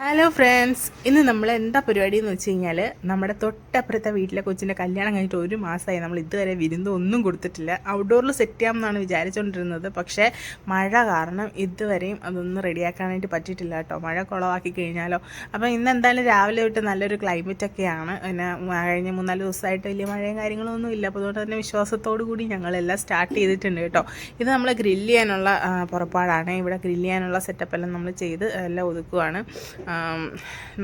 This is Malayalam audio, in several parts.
Hi, ഹലോ ഫ്രണ്ട്സ് ഇന്ന് നമ്മൾ എന്താ പരിപാടി എന്ന് വെച്ച് കഴിഞ്ഞാൽ നമ്മുടെ തൊട്ടപ്പുറത്തെ വീട്ടിലെ കൊച്ചിന്റെ കല്യാണം കഴിഞ്ഞിട്ട് ഒരു മാസമായി നമ്മൾ ഇതുവരെ വിരുന്ന് ഒന്നും കൊടുത്തിട്ടില്ല. ഔട്ട്ഡോറിൽ സെറ്റ് ചെയ്യാമെന്നാണ് വിചാരിച്ചുകൊണ്ടിരുന്നത് പക്ഷേ മഴ കാരണം ഇതുവരെയും അതൊന്നും റെഡിയാക്കാനായിട്ട് പറ്റിയിട്ടില്ല കേട്ടോ. മഴ കുളവാക്കി കഴിഞ്ഞാലോ? അപ്പോൾ ഇന്ന് എന്തായാലും രാവിലെ തൊട്ട് നല്ലൊരു ക്ലൈമറ്റ് ഒക്കെയാണ്. പിന്നെ കഴിഞ്ഞ മൂന്നാൽ ദിവസമായിട്ട് വലിയ മഴയും കാര്യങ്ങളൊന്നും ഇല്ല. അപ്പോൾ അതുകൊണ്ട് തന്നെ വിശ്വാസത്തോടു കൂടി ഞങ്ങളെല്ലാം സ്റ്റാർട്ട് ചെയ്തിട്ടുണ്ട് കേട്ടോ. ഇത് നമ്മൾ ഗ്രില്ല് ചെയ്യാനുള്ള പുറപ്പാടാണ്. ഇവിടെ ഗ്രില്ല് ചെയ്യാനുള്ള സെറ്റപ്പ് എല്ലാം നമ്മൾ ചെയ്ത് എല്ലാം ഒതുക്കുവാണ്.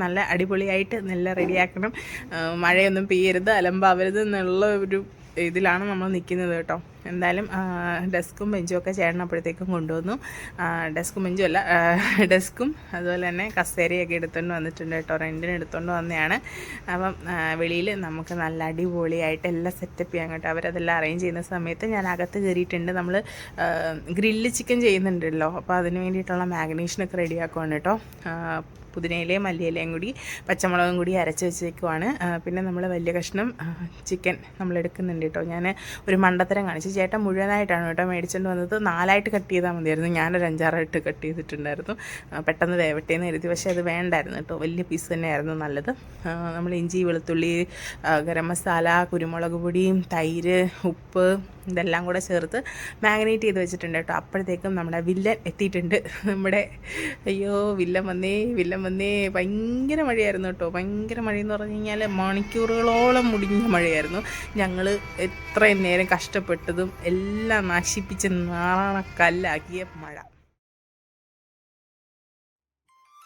നല്ല അടിപൊളിയായിട്ട് നല്ല റെഡിയാക്കണം. മഴയൊന്നും പെയ്യരുത് അലമ്പാവരുത് എന്നുള്ള ഒരു ഇതിലാണ് നമ്മൾ നിൽക്കുന്നത് കേട്ടോ. എന്തായാലും ഡെസ്കും ബെഞ്ചും ഒക്കെ ചേട്ടൻ അപ്പോഴത്തേക്കും കൊണ്ടുവന്നു. ഡെസ്കും ബെഞ്ചും അല്ല ഡെസ്കും അതുപോലെ തന്നെ കസേരയൊക്കെ എടുത്തുകൊണ്ട് വന്നിട്ടുണ്ട് കേട്ടോ. റെന്റിന് എടുത്തുകൊണ്ട് വന്നതാണ് അപ്പം വെളിയിൽ നമുക്ക് നല്ല അടിപൊളിയായിട്ട് എല്ലാം സെറ്റപ്പ് ചെയ്യാൻ കേട്ടോ. അവരതെല്ലാം അറേഞ്ച് ചെയ്യുന്ന സമയത്ത് ഞാൻ അകത്ത് കയറിയിട്ടുണ്ട് നമ്മൾ ഗ്രില്ല് ചിക്കൻ ചെയ്യുന്നുണ്ടല്ലോ. അപ്പോൾ അതിന് വേണ്ടിയിട്ടുള്ള മാഗ്നേഷനൊക്കെ റെഡിയാക്കുവാണ് കേട്ടോ. പുതിനയിലയും മല്ലിയിലയും കൂടി പച്ചമുളകും കൂടി അരച്ച് വെച്ചേക്കുവാണ്. പിന്നെ നമ്മൾ വലിയ കഷ്ണം ചിക്കൻ നമ്മൾ എടുക്കുന്നുണ്ട് കേട്ടോ. ഞാൻ ഒരു മണ്ടത്തരം കാണിച്ചു ചേട്ടൻ മുഴുവനായിട്ടാണ് കേട്ടോ മേടിച്ചുകൊണ്ട് വന്നത്. നാലായിട്ട് കട്ട് ചെയ്താൽ മതിയായിരുന്നു. ഞാനൊരു അഞ്ചാറായിട്ട് കട്ട് ചെയ്തിട്ടുണ്ടായിരുന്നു. പെട്ടെന്ന് വേവട്ടെ എന്ന് കരുതി. പക്ഷേ അത് വേണ്ടായിരുന്നു കേട്ടോ. വലിയ പീസ് തന്നെയായിരുന്നു നല്ലത്. നമ്മൾ ഇഞ്ചി വെളുത്തുള്ളി ഗരം മസാല കുരുമുളക് പൊടി തൈര് ഉപ്പ് ഇതെല്ലാം കൂടെ ചേർത്ത് മാഗ്നേറ്റ് ചെയ്ത് വെച്ചിട്ടുണ്ട് കേട്ടോ. അപ്പോഴത്തേക്കും നമ്മുടെ വില്ലൻ എത്തിയിട്ടുണ്ട്. നമ്മുടെ അയ്യോ വില്ലൻ വന്നേ വില്ലൻ വന്നേ. ഭയങ്കര മഴയായിരുന്നു കേട്ടോ. ഭയങ്കര മഴയെന്ന് പറഞ്ഞു കഴിഞ്ഞാൽ മണിക്കൂറുകളോളം മുടിഞ്ഞ മഴയായിരുന്നു. ഞങ്ങൾ എത്രയും നേരം കഷ്ടപ്പെട്ടതും എല്ലാം നശിപ്പിച്ച് നാണക്കല്ലാക്കിയ മഴ.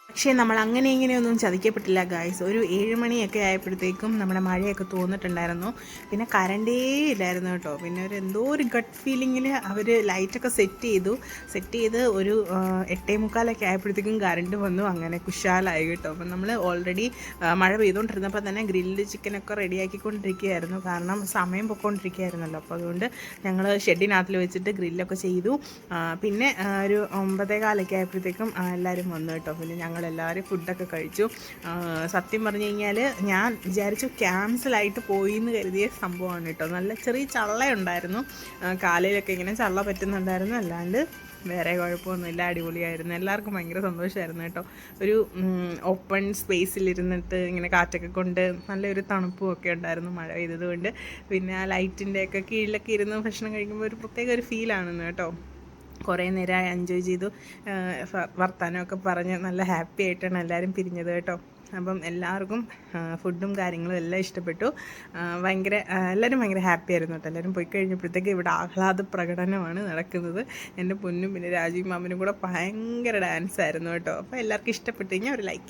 പക്ഷേ നമ്മൾ അങ്ങനെ ഇങ്ങനെയൊന്നും ചതിക്കപ്പെട്ടില്ല ഗായ്സ് ഒരു ഏഴ് മണിയൊക്കെ ആയപ്പോഴത്തേക്കും നമ്മുടെ മഴയൊക്കെ തോന്നിട്ടുണ്ടായിരുന്നു. പിന്നെ കറണ്ടേ ഇല്ലായിരുന്നു കേട്ടോ. പിന്നെ ഒരു എന്തോ ഒരു ഗട്ട് ഫീലിങ്ങിൽ അവർ ലൈറ്റൊക്കെ സെറ്റ് ചെയ്തു. സെറ്റ് ചെയ്ത് ഒരു എട്ടേ മുക്കാലൊക്കെ ആയപ്പോഴത്തേക്കും കറണ്ട് വന്നു. അങ്ങനെ കുശാലായി കേട്ടോ. അപ്പം നമ്മൾ ഓൾറെഡി മഴ പെയ്തുകൊണ്ടിരുന്നപ്പോൾ തന്നെ ഗ്രില്ല് ചിക്കനൊക്കെ റെഡിയാക്കിക്കൊണ്ടിരിക്കുകയായിരുന്നു കാരണം സമയം പൊയ്ക്കൊണ്ടിരിക്കുകയായിരുന്നല്ലോ. അപ്പോൾ അതുകൊണ്ട് ഞങ്ങൾ ഷെഡിനകത്തിൽ വെച്ചിട്ട് ഗ്രില്ലൊക്കെ ചെയ്തു. പിന്നെ ഒരു ഒമ്പതേ കാലൊക്കെ ആയപ്പോഴത്തേക്കും എല്ലാവരും വന്നു കേട്ടോ. പിന്നെ ഞങ്ങളെല്ലാവരും ഫുഡൊക്കെ കഴിച്ചു. സത്യം പറഞ്ഞു കഴിഞ്ഞാൽ ഞാൻ വിചാരിച്ചു ക്യാൻസലായിട്ട് പോയി എന്ന് കരുതിയ സംഭവമാണ് കേട്ടോ. നല്ല ചെറിയ ചള്ളയുണ്ടായിരുന്നു. കാലയിലൊക്കെ ഇങ്ങനെ ചള്ള പറ്റുന്നുണ്ടായിരുന്നു. അല്ലാണ്ട് വേറെ കുഴപ്പമൊന്നുമില്ല അടിപൊളിയായിരുന്നു. എല്ലാവർക്കും ഭയങ്കര സന്തോഷമായിരുന്നു കേട്ടോ. ഒരു ഓപ്പൺ സ്പേസിലിരുന്നിട്ട് ഇങ്ങനെ കാറ്റൊക്കെ കൊണ്ട് നല്ലൊരു തണുപ്പും ഒക്കെ ഉണ്ടായിരുന്നു മഴ പെയ്തതുകൊണ്ട് പിന്നെ ആ ലൈറ്റിന്റെ ഒക്കെ കീഴിലൊക്കെ ഇരുന്ന് ഭക്ഷണം കഴിക്കുമ്പോൾ ഒരു പ്രത്യേക ഒരു ഫീലാണെന്ന് കേട്ടോ. കുറേ നേരം എൻജോയ് ചെയ്തു. വർത്താനമൊക്കെ പറഞ്ഞ് നല്ല ഹാപ്പി ആയിട്ടാണ് എല്ലാവരും പിരിഞ്ഞത് കേട്ടോ. അപ്പം എല്ലാവർക്കും ഫുഡും കാര്യങ്ങളും എല്ലാം ഇഷ്ടപ്പെട്ടു. ഭയങ്കര എല്ലാവരും ഭയങ്കര ഹാപ്പി ആയിരുന്നു കേട്ടോ. എല്ലാവരും പോയി കഴിഞ്ഞപ്പോഴത്തേക്ക് ഇവിടെ ആഹ്ലാദ പ്രകടനമാണ് നടക്കുന്നത്. എന്റെ പൊന്നും പിന്നെ രാജീവ് മാമനും കൂടെ ഭയങ്കര ഡാൻസ് ആയിരുന്നു കേട്ടോ. അപ്പോൾ എല്ലാവർക്കും ഇഷ്ടപ്പെട്ടു കഴിഞ്ഞാൽ ഒരു ലൈക്ക്